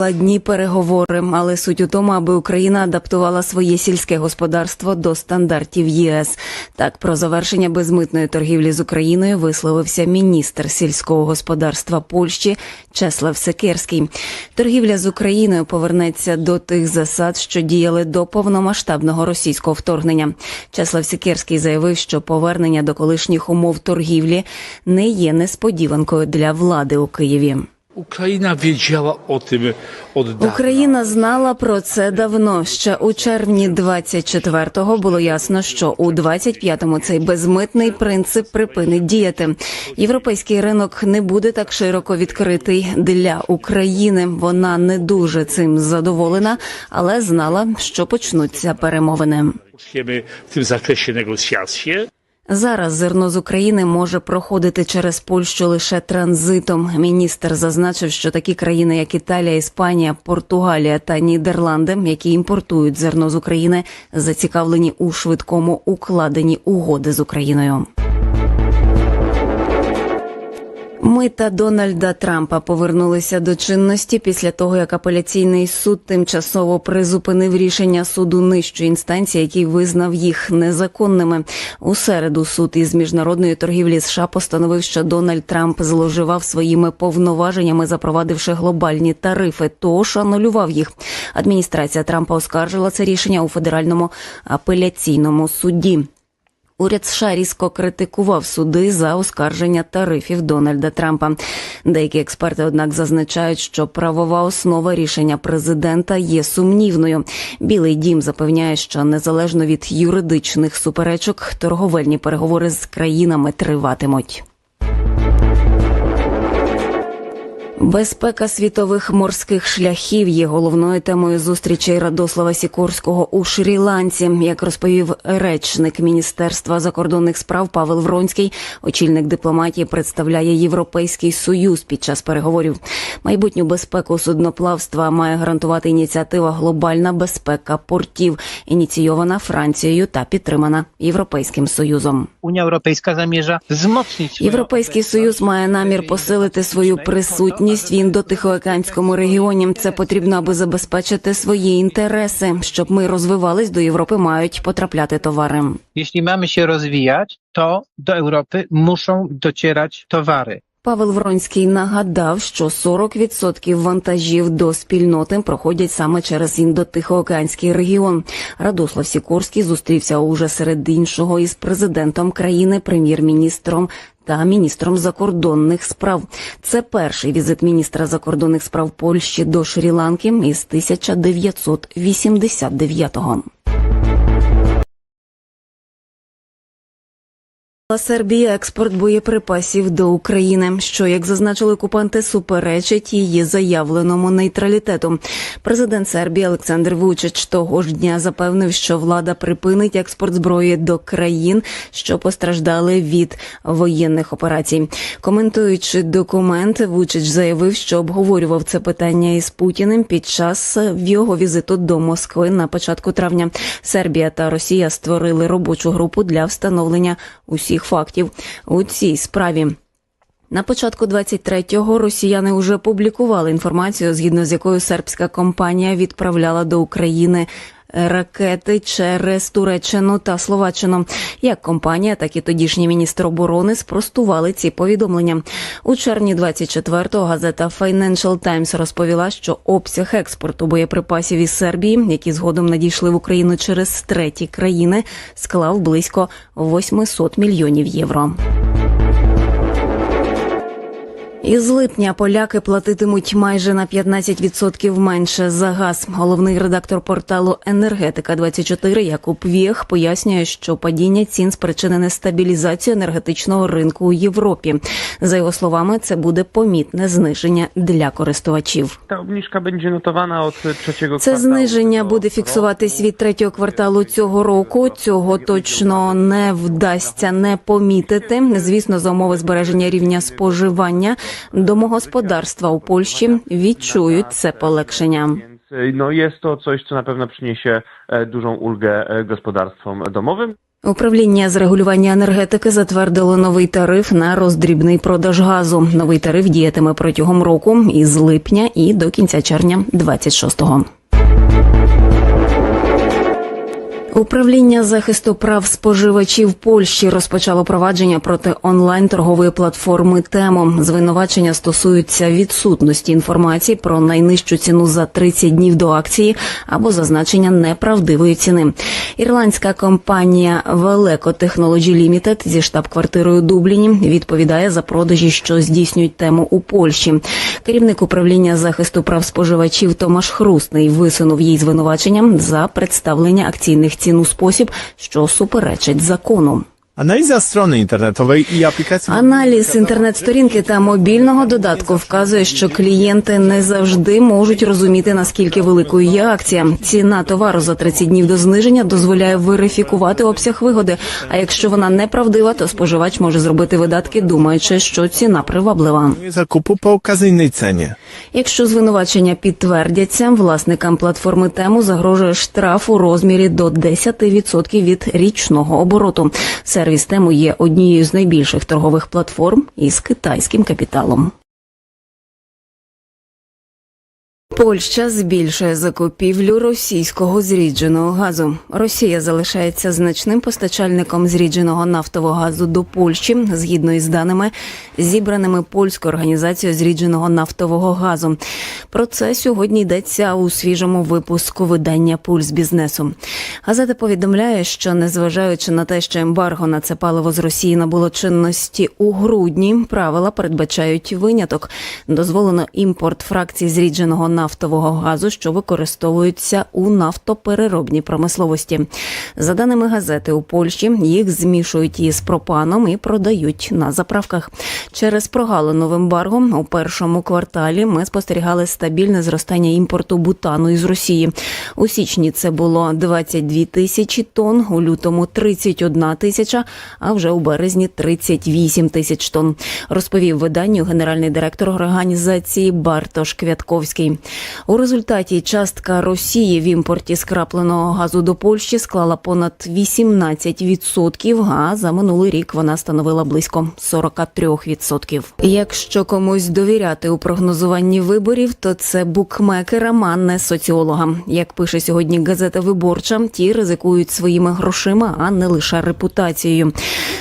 Складні переговори, але суть у тому, аби Україна адаптувала своє сільське господарство до стандартів ЄС. Так про завершення безмитної торгівлі з Україною висловився міністр сільського господарства Польщі Чеслав Секерський. Торгівля з Україною повернеться до тих засад, що діяли до повномасштабного російського вторгнення. Чеслав Секерський заявив, що повернення до колишніх умов торгівлі не є несподіванкою для влади у Києві. Wiedziała o tym. Україна знала про це давно. Ще у червні 24-го було ясно, що у 25-му цей безмитний принцип припинить діяти. Європейський ринок не буде так широко відкритий для України. Вона не дуже цим задоволена, але знала, що почнуться перемовини. Tym zakresie negocjacje. Зараз зерно з України може проходити через Польщу лише транзитом. Міністр зазначив, що такі країни, як Італія, Іспанія, Португалія та Нідерланди, які імпортують зерно з України, зацікавлені у швидкому укладенні угоди з Україною. Мита Дональда Трампа повернулися до чинності після того, як апеляційний суд тимчасово призупинив рішення суду нижчої інстанції, який визнав їх незаконними. У середу суд із міжнародної торгівлі США постановив, що Дональд Трамп зловживав своїми повноваженнями, запровадивши глобальні тарифи, тож анулював їх. Адміністрація Трампа оскаржила це рішення у федеральному апеляційному суді. Уряд США різко критикував суди за оскарження тарифів Дональда Трампа. Деякі експерти, однак, зазначають, що правова основа рішення президента є сумнівною. Білий дім запевняє, що незалежно від юридичних суперечок, торговельні переговори з країнами триватимуть. Безпека світових морських шляхів є головною темою зустрічей Радослава Сікорського у Шрі-Ланці. Як розповів речник Міністерства закордонних справ Павел Вронський, очільник дипломатії представляє Європейський союз під час переговорів. Майбутню безпеку судноплавства має гарантувати ініціатива Глобальна безпека портів, ініційована Францією та підтримана Європейським союзом. Unia Europejska zamierza wzmocnić Європейський союз має намір посилити свою присутність в індотихоокеанському регіоні. Це потрібно, аби забезпечити свої інтереси. Щоб ми розвивались до Європи, мають потрапляти товари. Якщо маємо ще розвіяти, то до Європи muszą docierać towary. Павел Вронський нагадав, що 40% вантажів до спільноти проходять саме через індотихоокеанський регіон. Радослав Сікорський зустрівся уже серед іншого із президентом країни, прем'єр-міністром та міністром закордонних справ. Це перший візит міністра закордонних справ Польщі до Шрі-Ланки із 1989-го. Сербія експорт боєприпасів до України, що як зазначили окупанти, суперечить її заявленому нейтралітету. Президент Сербії Олександр Вучич того ж дня запевнив, що влада припинить експорт зброї до країн, що постраждали від воєнних операцій. Коментуючи документ, Вучич заявив, що обговорював це питання із Путіним під час його візиту до Москви на початку травня. Сербія та Росія створили робочу групу для встановлення усіх фактів у цій справі. На початку 23-го росіяни вже публікували інформацію, згідно з якою сербська компанія відправляла до України ракети через Туреччину та Словаччину. Як компанія, так і тодішній міністр оборони спростували ці повідомлення. У червні 24-го газета Financial Times розповіла, що обсяг експорту боєприпасів із Сербії, які згодом надійшли в Україну через треті країни, склав близько 800 мільйонів євро. Із липня поляки платитимуть майже на 15% менше за газ. Головний редактор порталу Енергетика 24 Якуб Вєх пояснює, що падіння цін спричинене стабілізацією енергетичного ринку у Європі. За його словами, це буде помітне зниження для користувачів. Obniżka będzie notowana od trzeciego Це зниження буде фіксуватись від третього кварталу цього року. Цього точно не вдасться не помітити. Звісно, за умови збереження рівня споживання домогосподарства у Польщі відчують це y, no, jest to coś, co na pewno przyniesie e, dużą ulgę e, gospodarstwom domowym. Управління з регулювання енергетики затвердило новий тариф на роздрібний продаж газу. Новий тариф діятиме протягом року із липня і до кінця червня 26-го. Управління захисту прав споживачів Польщі розпочало провадження проти онлайн торгової платформи Темо. Звинувачення стосуються відсутності інформації про найнижчу ціну за 30 днів до акції або зазначення неправдивої ціни. Ірландська компанія Veleco Technology Limited зі штаб-квартирою Дубліні відповідає за продажі, що здійснюють тему у Польщі. Керівник управління захисту прав споживачів Томаш Хрустний висунув їй звинувачення за представлення акційних цін у спосіб, що суперечить закону. Analiza strony internetowej i aplikacji. Аналіз інтернет-сторінки та мобільного додатку вказує, що клієнти не завжди можуть розуміти наскільки великою є акція. Ціна товару за 30 днів до зниження дозволяє верифікувати обсяг вигоди. А якщо вона неправдива, то споживач може зробити видатки, думаючи, що ціна приваблива. zakupu po okazyjnej cenie. Якщо звинувачення підтвердяться, власникам платформи тему загрожує штраф у розмірі до 10% від річного обороту. Сервіс тему є однією з найбільших торгових платформ із китайським капіталом. Польща збільшує закупівлю російського зрідженого газу. Росія залишається значним постачальником зрідженого нафтового газу до Польщі, згідно із даними, зібраними польською організацією зрідженого нафтового газу. Про це сьогодні йдеться у свіжому випуску видання Пульс бізнесу. Газета повідомляє, що незважаючи на те, що ембарго на це паливо з Росії набуло чинності у грудні, правила передбачають виняток. Дозволено імпорт фракцій зрідженого нафтового газу, що використовуються у нафтопереробній промисловості. За даними газети, у Польщі їх змішують із пропаном і продають на заправках. Через прогалину в ембарго у першому кварталі ми спостерігали стабільне зростання імпорту бутану із Росії. У січні це було 22 тисячі тонн, у лютому 31 тисяча, а вже у березні 38 тисяч тонн. Розповів виданню генеральний директор організації Бартош Квятковський. У результаті частка Росії в імпорті скрапленого газу до Польщі склала понад 18%, а за минулий рік вона становила близько 43%. Якщо комусь довіряти у прогнозуванні виборів, то це букмекерам, а не соціологам. Як пише сьогодні газета Виборча, ті ризикують своїми грошима, а не лише репутацією.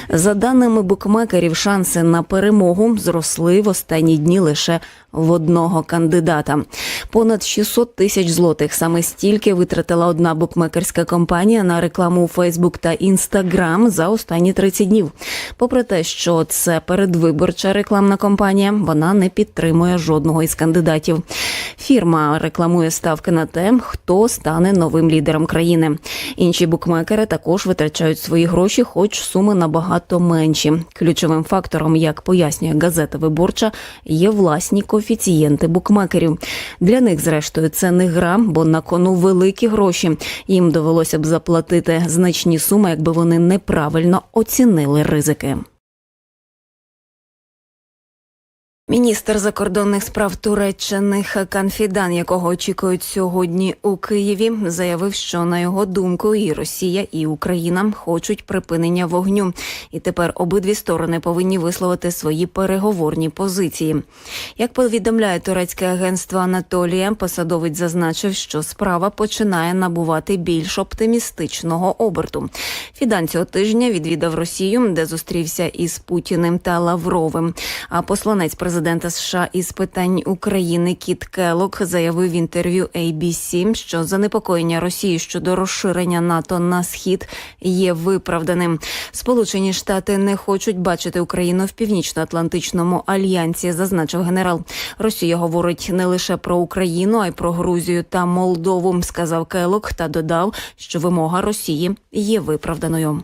За даними букмекерів, шанси на перемогу зросли в останні дні лише в одного кандидата. Понад 600 тисяч злотих саме стільки витратила одна букмекерська компанія на рекламу у Фейсбук та Інстаграм за останні 30 днів. Попри те, що це передвиборча рекламна кампанія, вона не підтримує жодного із кандидатів. Фірма рекламує ставки на те, хто стане новим лідером країни. Інші букмекери також витрачають свої гроші, хоч суми набагато менші. Ключовим фактором, як пояснює газета Виборча, є власні коефіцієнти букмекерів. Для них, зрештою, це не гра, бо на кону великі гроші. Їм довелося б заплатити значні суми, якби вони неправильно оцінили ризики. Міністр закордонних справ Туреччини Хакан Фідан, якого очікують сьогодні у Києві, заявив, що на його думку і Росія, і Україна хочуть припинення вогню, і тепер обидві сторони повинні висловити свої переговорні позиції. Як повідомляє турецьке агентство Анатолія, посадовець зазначив, що справа починає набувати більш оптимістичного оберту. Фідан цього тижня відвідав Росію, де зустрівся із Путіним та Лавровим. А посланець президента США із питань України Кіт Келок заявив в інтерв'ю ABC, що занепокоєння Росії щодо розширення НАТО на схід є виправданим. Сполучені Штати не хочуть бачити Україну в північно-атлантичному альянсі, зазначив генерал. Росія говорить не лише про Україну, а й про Грузію та Молдову, сказав Келок та додав, що вимога Росії є виправданою.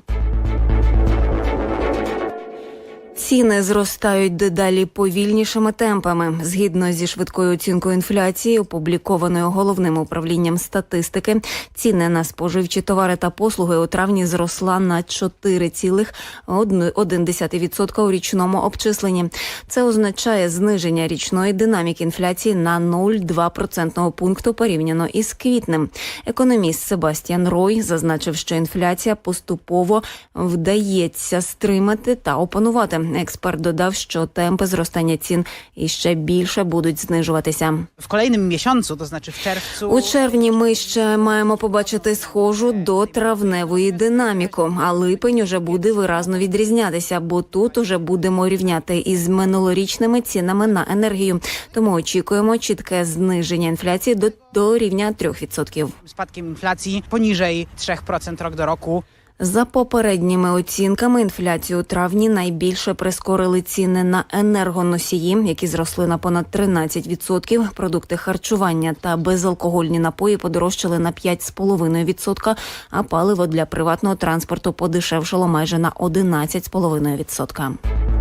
Ціни зростають дедалі повільнішими темпами. Згідно зі швидкою оцінкою інфляції, опублікованою головним управлінням статистики, ціни на споживчі товари та послуги у травні зросла на 4,1% у річному обчисленні. Це означає зниження річної динаміки інфляції на 0,2 процентного пункту порівняно із квітнем. Економіст Себастьян Рой зазначив, що інфляція поступово вдається стримати та опанувати. Експерт додав, що темпи зростання цін іще більше будуть знижуватися. W kolejnym miesiącu, to znaczy w czerwcu. У червні ми ще маємо побачити схожу до травневої динаміку, а липень уже буде виразно відрізнятися, бо тут уже будемо рівняти із минулорічними цінами на енергію. Тому очікуємо чітке зниження інфляції до, до рівня 3%. spadkiem inflacji poniżej 3% rok do roku. За попередніми оцінками, інфляцію у травні найбільше прискорили ціни на енергоносії, які зросли на понад 13%. Продукти харчування та безалкогольні напої подорожчали на 5,5%, а паливо для приватного транспорту подешевшало майже на 11,5%.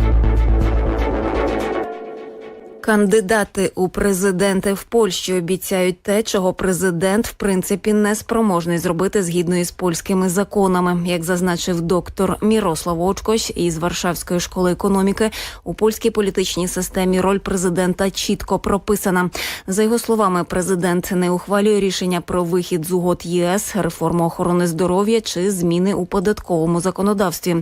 Кандидати у президенти в Польщі обіцяють те, чого президент в принципі не спроможний зробити згідно із польськими законами. Як зазначив доктор Мірослав Очкось із Варшавської школи економіки, у польській політичній системі роль президента чітко прописана. За його словами, президент не ухвалює рішення про вихід з угод ЄС, реформу охорони здоров'я чи зміни у податковому законодавстві.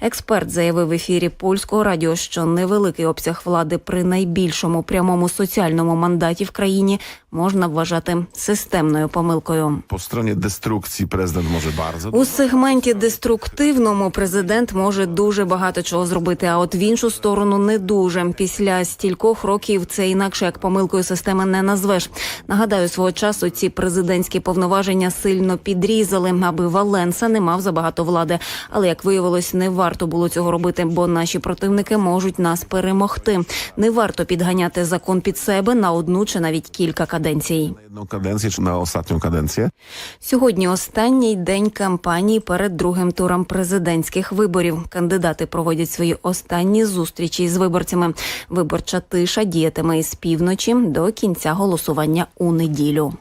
Експерт заявив в ефірі польського радіо, що невеликий обсяг влади при найбільшому прямому соціальному мандаті в країні можна вважати системною помилкою. Po stronie destrukcji prezydent może bardzo. У сегменті деструктивному президент може дуже багато чого зробити, а от в іншу сторону не дуже. Після стількох років це інакше як помилкою системи не назвеш. Нагадаю, свого часу ці президентські повноваження сильно підрізали, аби Валенса не мав забагато влади. Але як виявилось, не варто було цього робити, бо наші противники можуть нас перемогти. Не варто підганяти закон під себе на одну чи навіть кілька каденцій. Na jedną kadencję чи на ostatnią каденцію? Сьогодні останній день кампанії перед другим туром президентських виборів. Кандидати проводять свої останні зустрічі з виборцями. Виборча тиша діятиме із півночі до кінця голосування у неділю.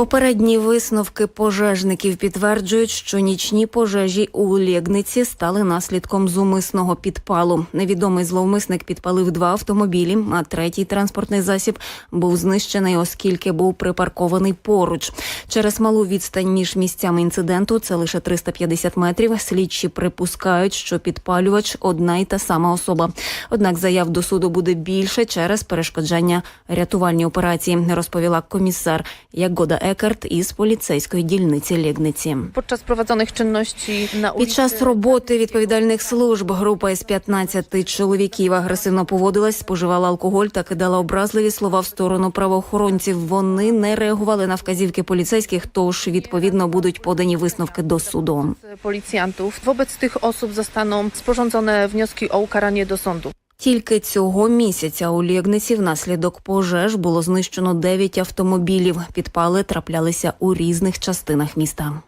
Попередні висновки пожежників підтверджують, що нічні пожежі у Лєгниці стали наслідком зумисного підпалу. Невідомий зловмисник підпалив два автомобілі, а третій транспортний засіб був знищений, оскільки був припаркований поруч. Через малу відстань між місцями інциденту, це лише 350 метрів. Слідчі припускають, що підпалювач одна й та сама особа. Однак заяв до суду буде більше через перешкоджання рятувальній операції, розповіла комісар Ягода Екарт із поліцейської дільниці Лєгниці. Podczas prowadzonych czynności na Під час роботи відповідальних служб група із 15 чоловіків агресивно поводилась, споживала алкоголь та кидала образливі слова в сторону правоохоронців. Вони не реагували на вказівки поліцейських, тож відповідно будуть подані висновки до суду. policjantów. Wobec tych osób zostaną sporządzone wnioski o ukaranie do sądu. Тільки цього місяця у Лєгниці внаслідок пожеж було знищено 9 автомобілів. Підпали траплялися у різних частинах міста.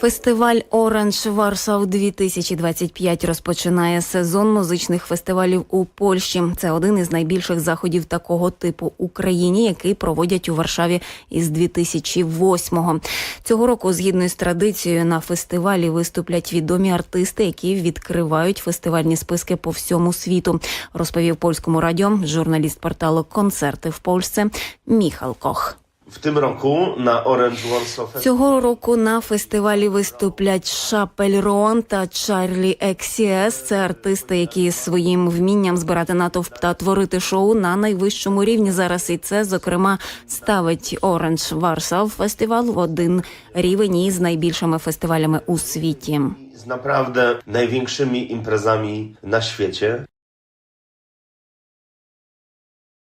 Фестиваль Оранж Варшав 2025 розпочинає сезон музичних фестивалів у Польщі. Це один із найбільших заходів такого типу Україні, який проводять у Варшаві із 2008-го. Цього року, згідно з традицією, на фестивалі виступлять відомі артисти, які відкривають фестивальні списки по всьому світу. Розповів польському радіо журналіст порталу Концерти в Польщі Міхал Кох. W tym roku na Orange Warsaw Цього року на фестивалі виступлять Шапель Рон та Чарлі Ексіес. Це артисти, які своїм вмінням збирати натовп та творити шоу на найвищому рівні зараз. І це зокрема ставить Оранж Варсав фестивал в один рівень із найбільшими фестивалями у світі. z naprawdę największymi imprezami na świecie.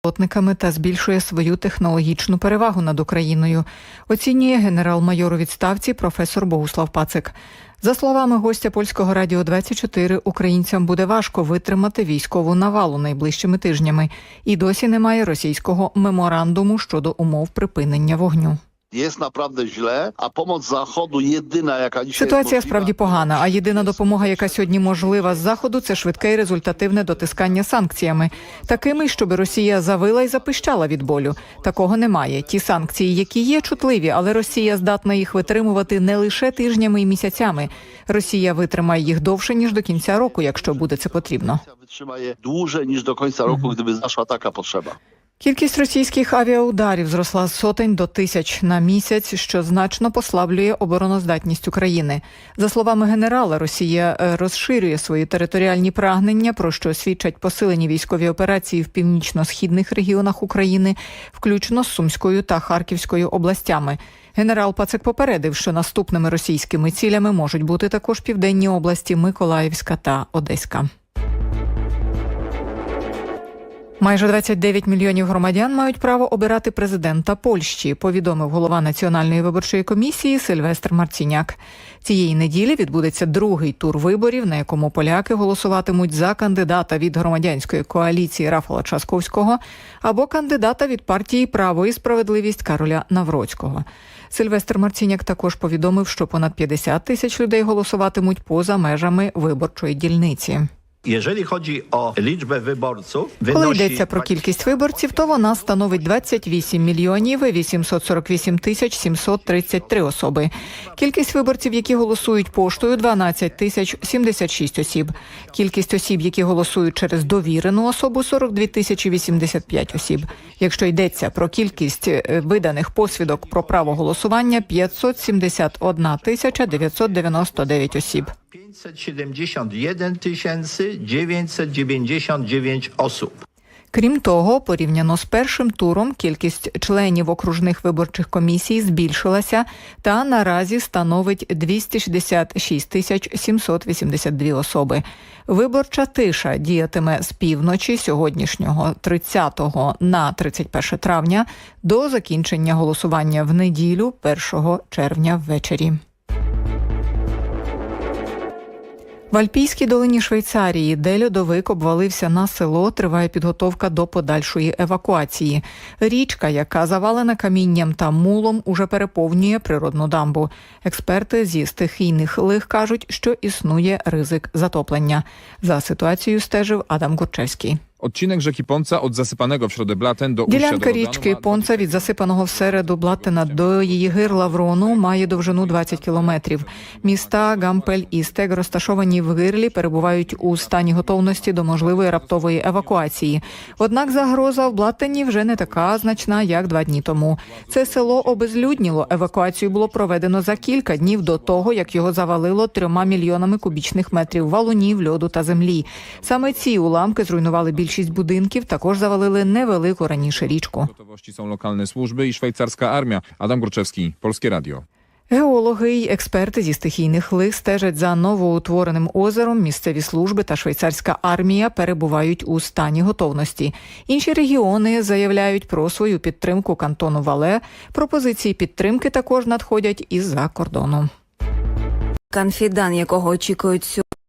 Плотниками та збільшує свою технологічну перевагу над Україною, оцінює генерал-майор у відставці професор Богуслав Пацик. За словами гостя польського радіо 24, українцям буде важко витримати військову навалу найближчими тижнями, і досі немає російського меморандуму щодо умов припинення вогню. Jest naprawdę źle, a pomoc Zachodu jedyna, jaka dzisiaj Ситуація jest справді погана. А єдина допомога, яка сьогодні можлива з заходу, це швидке і результативне дотискання санкціями, такими, щоб Росія завила і запищала від болю. Такого немає. Ті санкції, які є, чутливі, але Росія здатна їх витримувати не лише тижнями і місяцями. Росія витримає їх довше ніж до кінця року, якщо буде це потрібно. je dłużej niż do końca roku, gdyby zaszła taka potrzeba. Кількість російських авіаударів зросла з сотень до тисяч на місяць, що значно послаблює обороноздатність України. За словами генерала, Росія е, розширює свої територіальні прагнення, про що свідчать посилені військові операції в північно-східних регіонах України, включно з Сумською та Харківською областями. Генерал Пацик попередив, що наступними російськими цілями можуть бути також південні області Миколаївська та Одеська. Майже 29 мільйонів громадян мають право обирати президента Польщі, повідомив голова Національної виборчої комісії Сильвестр Марціняк. Цієї неділі відбудеться другий тур виборів, на якому поляки голосуватимуть за кандидата від громадянської коаліції Рафала Часковського або кандидата від партії Право і справедливість Кароля Навроцького. Сильвестр Марціняк також повідомив, що понад 50 тисяч людей голосуватимуть поза межами виборчої дільниці. Коли йдеться про кількість виборців, то вона становить 28 мільйонів 848 тисяч 733 особи. Кількість виборців, які голосують поштою, 12 тисяч 76 осіб. Кількість осіб, які голосують через довірену особу, 42 тисячі 85 осіб. Якщо йдеться про кількість е, виданих посвідок про право голосування, 571 тисяча 999 осіб. 571 999 osób. Крім того, порівняно з першим туром, кількість членів окружних виборчих комісій збільшилася та наразі становить 266 тисяч 782 особи. Виборча тиша діятиме з півночі сьогоднішнього 30 на 31 травня до закінчення голосування в неділю 1 червня ввечері. В Альпійській долині Швейцарії, де льодовик обвалився на село, триває підготовка до подальшої евакуації. Річка, яка завалена камінням та мулом, уже переповнює природну дамбу. Експерти зі стихійних лих кажуть, що існує ризик затоплення. За ситуацією стежив Адам Гурчевський. Odcinek rzeki Ponca od zasypanego w środę Blaten do Ділянка річки Понца від засипаного всереду Блаттена до її гирла Врону має довжину 20 кілометрів. Міста Гампель і Стег, розташовані в гирлі, перебувають у стані готовності до можливої раптової евакуації. Однак загроза в Блаттені вже не така значна, як два дні тому. Це село обезлюдніло. Евакуацію було проведено за кілька днів до того, як його завалило трьома мільйонами кубічних метрів валунів, льоду та землі. Саме ці уламки зруйнували більшість будинків, також завалили невелику раніше річку. gotowości są lokalne służby i szwajcarska armia. Adam Górczewski, Polskie Radio. Геологи й експерти зі стихійних лих стежать за новоутвореним озером. Місцеві служби та швейцарська армія перебувають у стані готовності. Інші регіони заявляють про свою підтримку кантону Вале. Пропозиції підтримки також надходять із-за кордону. Канфідан, якого очікують сьогодні.